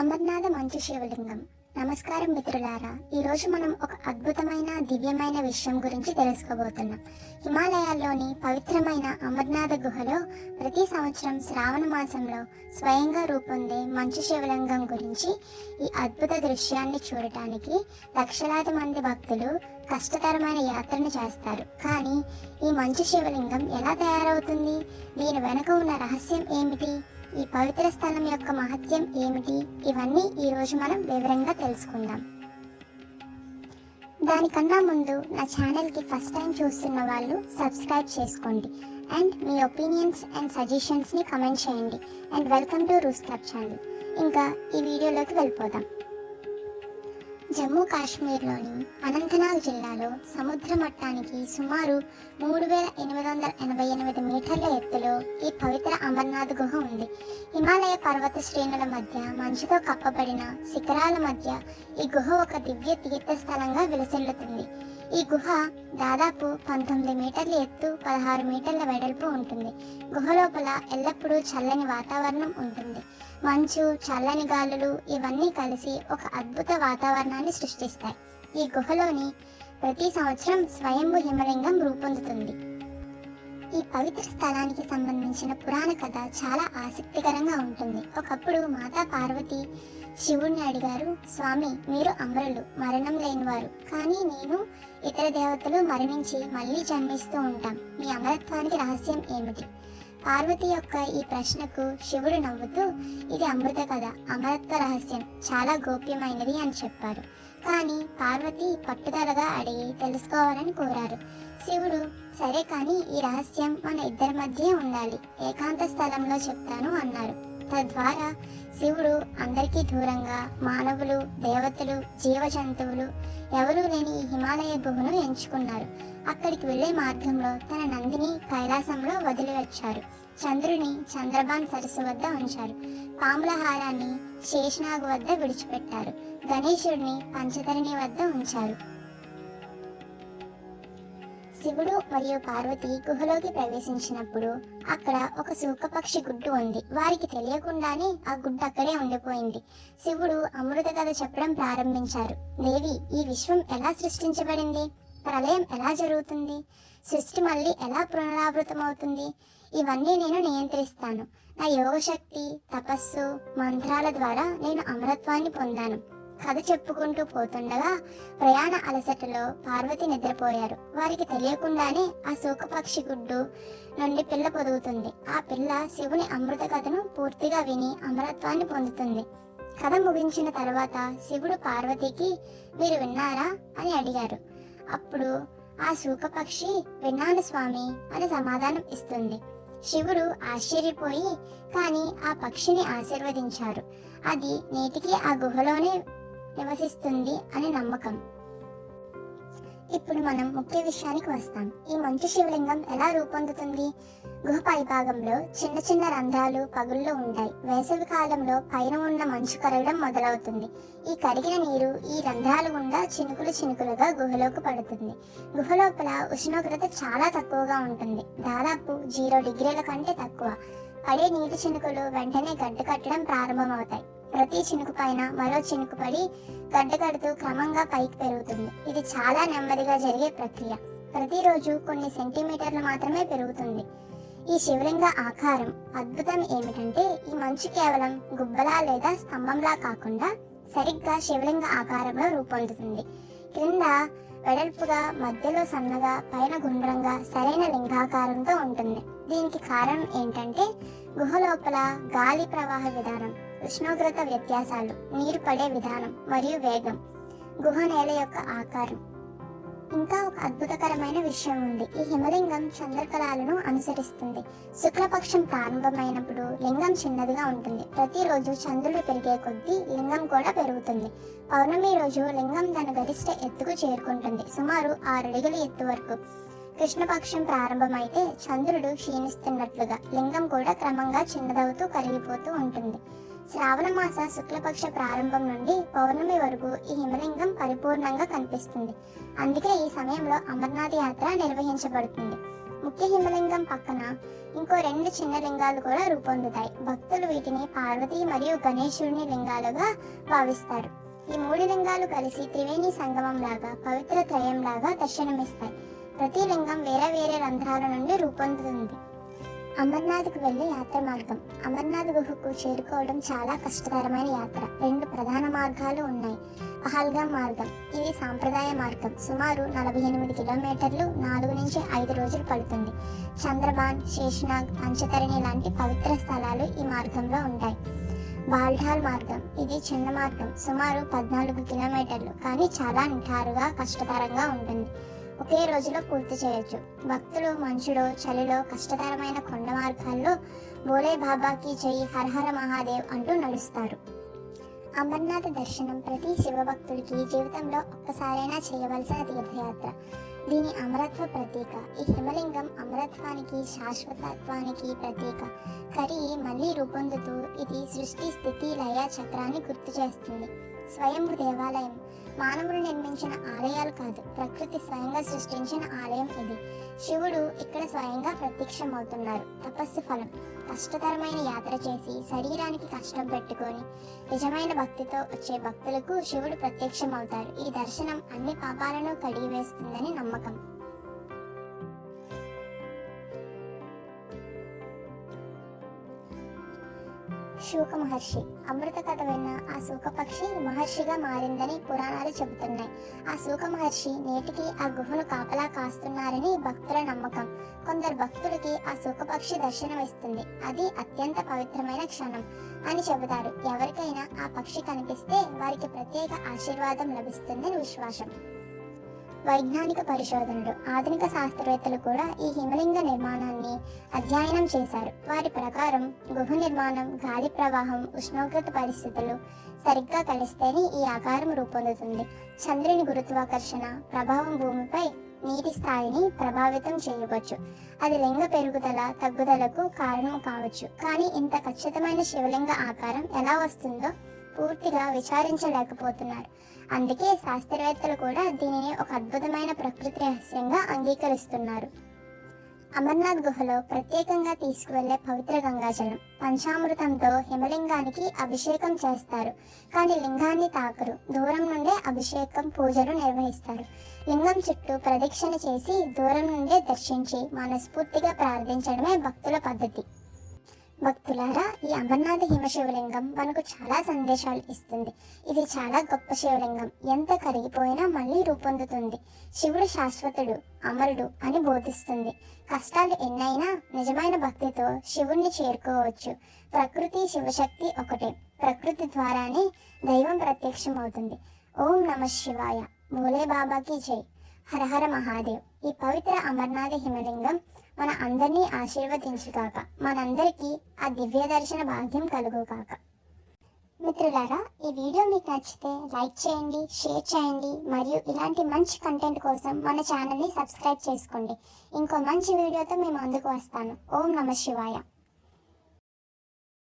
Amaranth మంచు శివలింగం నమస్కారం మిత్రులారా ఈరోజు మనం ఒక అద్భుతమైన దివ్యమైన విషయం గురించి తెలుసుకోబోతున్నాం. హిమాలయాల్లోని పవిత్రమైన అమర్నాథ గుహలో ప్రతి సంవత్సరం శ్రావణ మాసంలో స్వయంగా రూపొందే మంచు శివలింగం గురించి ఈ అద్భుత దృశ్యాన్ని చూడటానికి లక్షలాది మంది భక్తులు కష్టతరమైన యాత్రను చేస్తారు. కానీ ఈ మంచు శివలింగం ఎలా తయారవుతుంది? దీని వెనుక ఉన్న రహస్యం ఏమిటి? ఈ పవిత్ర స్థలం యొక్క మహత్యం ఏమిటి? ఇవన్నీ ఈరోజు మనం వివరంగా తెలుసుకుందాం. దానికన్నా ముందు నా ఛానల్కి ఫస్ట్ టైం చూస్తున్న వాళ్ళు సబ్స్క్రైబ్ చేసుకోండి. అండ్ మీ ఒపీనియన్స్ అండ్ సజెషన్స్ని కమెంట్ చేయండి. అండ్ వెల్కమ్ టు రూస్క్యాప్ ఛానల్. ఇంకా ఈ వీడియోలోకి వెళ్ళిపోదాం. జమ్మూ కాశ్మీర్లోని అనంతనాగ్ జిల్లాలో సముద్ర మట్టానికి సుమారు మూడు వేల ఎనిమిది వందల ఎనభై ఎనిమిది మీటర్ల ఎత్తులో ఈ పవిత్ర అమర్నాథ్ గుహ ఉంది. హిమాలయ పర్వత శ్రేణుల మధ్య మంచుతో కప్పబడిన శిఖరాల మధ్య ఈ గుహ ఒక దివ్య తీర్థ స్థలంగా విలసిల్లుతుంది. ఈ గుహ దాదాపు పంతొమ్మిది మీటర్ల ఎత్తు పదహారు మీటర్ల వెడల్పు ఉంటుంది. గుహ లోపల ఎల్లప్పుడూ చల్లని వాతావరణం ఉంటుంది. మంచు చల్లని గాలులు ఇవన్నీ కలిసి ఒక అద్భుత వాతావరణాన్ని సృష్టిస్తాయి. ఈ గుహలోని ప్రతి సంవత్సరం స్వయంభు హిమలింగం రూపొందుతుంది. ఈ పవిత్ర స్థలానికి సంబంధించిన పురాణ కథ చాలా ఆసక్తికరంగా ఉంటుంది. ఒకప్పుడు మాతా పార్వతి శివుణ్ణి అడిగారు స్వామి మీరు అమరులు మరణం లేనివారు. కానీ నేను ఇతర దేవతలు మరణించి మళ్ళీ జన్మిస్తూ ఉంటాం. మీ అమరత్వానికి రహస్యం ఏమిటి? పార్వతి యొక్క ఈ ప్రశ్నకు శివుడు నవ్వుతూ ఇది అమృత కథ అమరత్వ రహస్యం చాలా గోప్యమైనది అని చెప్పారు. కానీ పార్వతి పట్టుదలగా అడిగి తెలుసుకోవాలని కోరారు. శివుడు సరే కానీ ఈ రహస్యం మన ఇద్దరి మధ్య ఉండాలి ఏకాంత స్థలంలో చెప్తాను అన్నారు. తద్వారా శివుడు అందరికీ దూరంగా మానవులు దేవతలు జీవ జంతువులు ఎవరూ లేని హిమాలయ గుహను ఎంచుకున్నారు. అక్కడికి వెళ్ళే మార్గంలో తన నందిని కైలాసంలో వదిలివచ్చారు చంద్రుని చంద్రబాన్ సరస్సు వద్ద ఉంచారు. పాముల హారాన్ని శేషనాగ్ వద్ద విడిచిపెట్టారు. గణేశుడిని పంచధరణి వద్ద ఉంచారు. శివుడు మరియు పార్వతి గుహలోకి ప్రవేశించినప్పుడు అక్కడ ఒక సూకపక్షి గుడ్డు ఉంది. వారికి తెలియకుండానే ఆ గుడ్డు అక్కడే ఉండిపోయింది. శివుడు అమృత కథ చెప్పడం ప్రారంభించారు. దేవి ఈ విశ్వం ఎలా సృష్టించబడింది? ప్రళయం ఎలా జరుగుతుంది? సృష్టి మళ్ళీ ఎలా పునరావృతమవుతుంది? ఇవన్నీ నేను నియంత్రిస్తాను. నా యోగశక్తి తపస్సు మంత్రాల ద్వారా నేను అమరత్వాన్ని పొందాను. కథ చెప్పుకుంటూ పోతుండగా ప్రయాణ అలసటలో పార్వతి నిద్రపోయారు. వారికి తెలియకుండానే ఆ సూకపక్షి గుడ్డు నుండి పిల్ల పొదుగుతుంది. ఆ పిల్ల శివుని అమృత కథను పూర్తిగా విని అమరత్వాన్ని పొందుతుంది. కథ ముగించిన తర్వాత శివుడు పార్వతికి మీరు విన్నారా? అని అడిగారు. అప్పుడు ఆ శూకపక్షి విన్నాను స్వామి అని సమాధానం ఇస్తుంది. శివుడు ఆశ్చర్యపోయి కానీ ఆ పక్షిని ఆశీర్వదించారు. అది నేటికి ఆ గుహలోనే నివసిస్తుంది అని నమ్మకం. ఇప్పుడు మనం ముఖ్య విషయానికి వస్తాం. ఈ మంచు శివలింగం ఎలా రూపొందుతుంది? గుహ పైభాగంలో చిన్న చిన్న రంధ్రాలు పగుళ్ళు ఉంటాయి. వేసవి కాలంలో పైన ఉన్న మంచు కరగడం మొదలవుతుంది. ఈ కరిగిన నీరు ఈ రంధ్రాల గుండా చినుకులు చినుకులుగా గుహలోకి పడుతుంది. గుహ లోపల ఉష్ణోగ్రత చాలా తక్కువగా ఉంటుంది. దాదాపు జీరో డిగ్రీల కంటే తక్కువ. పడే నీటి చినుకులు వెంటనే గడ్డ కట్టడం ప్రారంభమవుతాయి. ప్రతి చినుకు పైన మరో చినుకు పడి గడ్డ కడుతూ క్రమంగా పైకి పెరుగుతుంది. ఇది చాలా నెమ్మదిగా జరిగే ప్రక్రియ. ప్రతిరోజు కొన్ని సెంటీమీటర్లు మాత్రమే పెరుగుతుంది. ఈ శివలింగ ఆకారం అద్భుతం ఏమిటంటే ఈ మంచు కేవలం గుబ్బలా లేదా స్తంభంలా కాకుండా సరిగ్గా శివలింగ ఆకారంలో రూపొందుతుంది. క్రింద వెడల్పుగా మధ్యలో సన్నగా పైన గుండ్రంగా సరైన లింగాకారంతో ఉంటుంది. దీనికి కారణం ఏంటంటే గుహ లోపల గాలి ప్రవాహ విధానం. ఉష్ణోగ్రత వ్యత్యాసాలు నీరు పడే విధానం మరియు వేగం గుహ నేల యొక్క ఆకారం. ఇంకా ఒక అద్భుతకరమైన విషయం ఉంది. ఈ హిమలింగం చంద్రకళాలను అనుసరిస్తుంది. శుక్లపక్షం ప్రారంభమైనప్పుడు లింగం చిన్నదిగా ఉంటుంది. ప్రతిరోజు చంద్రుడు పెరిగే కొద్దీ లింగం కూడా పెరుగుతుంది. పౌర్ణమి రోజు లింగం తన గరిష్ట ఎత్తుకు చేరుకుంటుంది. సుమారు ఆరు అడుగుల ఎత్తు వరకు కృష్ణపక్షం ప్రారంభమైతే చంద్రుడు క్షీణిస్తున్నట్లుగా లింగం కూడా క్రమంగా చిన్నదవుతూ కరిగిపోతూ ఉంటుంది. శ్రావణ మాస శుక్లపక్ష ప్రారంభం నుండి పౌర్ణమి వరకు ఈ హిమలింగం పరిపూర్ణంగా కనిపిస్తుంది. అందుకే ఈ సమయంలో అమర్నాథ్ యాత్ర నిర్వహించబడుతుంది. ముఖ్య హిమలింగం పక్కన ఇంకో రెండు చిన్న లింగాలు కూడా రూపొందుతాయి. భక్తులు వీటిని పార్వతి మరియు గణేశుడిని లింగాలుగా భావిస్తారు. ఈ మూడు లింగాలు కలిసి త్రివేణి సంగమం లాగా పవిత్ర త్రయం లాగా దర్శనమిస్తాయి. ప్రతి లింగం వేరే వేరే రంధ్రాల నుండి రూపొందుతుంది. అమర్నాథ్కు వెళ్ళే యాత్ర మార్గం. అమర్నాథ్ గుహకు చేరుకోవడం చాలా కష్టతరమైన యాత్ర. రెండు ప్రధాన మార్గాలు ఉన్నాయి. పహల్గా మార్గం. ఇది సాంప్రదాయ మార్గం. సుమారు నలభై ఎనిమిది కిలోమీటర్లు నాలుగు నుంచి ఐదు రోజులు పడుతుంది. చంద్రబాన్ శేషనాగ్ పంచతరణి లాంటి పవిత్ర స్థలాలు ఈ మార్గంలో ఉంటాయి. బాల్ఢాల్ మార్గం. ఇది చిన్న మార్గం. సుమారు పద్నాలుగు కిలోమీటర్లు. కానీ చాలా నిఠారుగా కష్టతరంగా ఉంటుంది. ఒకే రోజులో పూర్తి చేయొచ్చు. భక్తులు మనుషుడు చలిలో కష్టతరమైన కొండ మార్గాల్లో బోలే బాబాకి చెయ్యి హరహర మహాదేవ్ అంటూ నడుస్తారు. అమర్నాథ్ దర్శనం ప్రతి శివభక్తుడికి జీవితంలో ఒక్కసారైనా చేయవలసిన తీర్థయాత్ర. దీని అమరత్వ ప్రతీక. ఈ హిమలింగం అమరత్వానికి శాశ్వతత్వానికి ప్రతీక. కరి మళ్ళీ రూపొందుతూ ఇది సృష్టి స్థితి లయ చక్రాన్ని గుర్తు చేస్తుంది. స్వయంభు దేవాలయం. మానవులు నిర్మించిన ఆలయాలు కాదు ప్రకృతి స్వయంగా సృష్టించిన ఆలయం ఇది. శివుడు ఇక్కడ స్వయంగా ప్రత్యక్షమవుతున్నారు తపస్సు ఫలం. కష్టతరమైన యాత్ర చేసి శరీరానికి కష్టం పెట్టుకొని నిజమైన భక్తితో వచ్చే భక్తులకు శివుడు ప్రత్యక్షమవుతారు ఈ దర్శనం అన్ని పాపాలను కడిగివేస్తుందని నమ్మకం. శూక మహర్షి అమృత కథ విన్న ఆ శూక పక్షి మహర్షిగా మారిందని పురాణాలు చెబుతున్నాయి. ఆ శూక మహర్షి నేటికి ఆ గుహను కాపలా కాస్తున్నారని భక్తుల నమ్మకం. కొందరు భక్తుడికి ఆ శూక పక్షి దర్శనమిస్తుంది. అది అత్యంత పవిత్రమైన క్షణం అని చెబుతారు. ఎవరికైనా ఆ పక్షి కనిపిస్తే వారికి ప్రత్యేక ఆశీర్వాదం లభిస్తుందని విశ్వాసం. వైజ్ఞానిక పరిశోధనలు ఆధునిక శాస్త్రవేత్తలు కూడా ఈ హిమలింగ నిర్మాణాన్ని అధ్యయనం చేశారు. వారి ప్రకారం గుహ నిర్మాణం గాలి ప్రవాహం ఉష్ణోగ్రత పరిస్థితులు సరిగ్గా కలిస్తేనే ఈ ఆకారం రూపొందుతుంది. చంద్రుని గురుత్వాకర్షణ ప్రభావం భూమిపై నీటి స్థాయిని ప్రభావితం చేయవచ్చు. అది లింగ పెరుగుదల తగ్గుదలకు కారణం కావచ్చు. కానీ ఇంత ఖచ్చితమైన శివలింగ ఆకారం ఎలా వస్తుందో పూర్తిగా విచారించలేకపోతున్నారు. అందుకే శాస్త్రవేత్తలు కూడా దీనిని ఒక అద్భుతమైన ప్రకృతి రహస్యంగా అంగీకరిస్తున్నారు. అమర్నాథ్ గుహలో ప్రత్యేకంగా తీసుకువెళ్ళే పవిత్ర గంగాజలం పంచామృతంతో హిమలింగానికి అభిషేకం చేస్తారు. కానీ లింగాన్ని తాకరు. దూరం నుండే అభిషేకం పూజలు నిర్వహిస్తారు. లింగం చుట్టూ ప్రదక్షిణ చేసి దూరం నుండే దర్శించి మనస్ఫూర్తిగా ప్రార్థించడమే భక్తుల పద్ధతి. భక్తులారా ఈ అమర్నాథ హిమ శివలింగం మనకు చాలా సందేశాలు ఇస్తుంది. ఇది చాలా గొప్ప శివలింగం. ఎంత కరిగిపోయినా మళ్ళీ రూపొందుతుంది. శివుడు శాశ్వతుడు అమరుడు అని బోధిస్తుంది. కష్టాలు ఎన్నైనా నిజమైన భక్తితో శివుణ్ణి చేరుకోవచ్చు. ప్రకృతి శివశక్తి ఒకటే. ప్రకృతి ద్వారానే దైవం ప్రత్యక్షమవుతుంది. ఓం నమ శివాయ. భోలే బాబాకి జై. హరహర మహాదేవ్. ఈ పవిత్ర అమర్నాథ హిమలింగం మన అందరినీ ఆశీర్వదించుగాక. మనందరికీ ఆ దివ్య దర్శన భాగ్యం కలుగుగాక. మిత్రులారా ఈ వీడియో మీకు నచ్చితే లైక్ చేయండి షేర్ చేయండి మరియు ఇలాంటి మంచి కంటెంట్ కోసం మన ఛానల్ని సబ్స్క్రైబ్ చేసుకోండి. ఇంకో మంచి వీడియోతో మేము అందుకు వస్తాను. ఓం నమ శివాయ.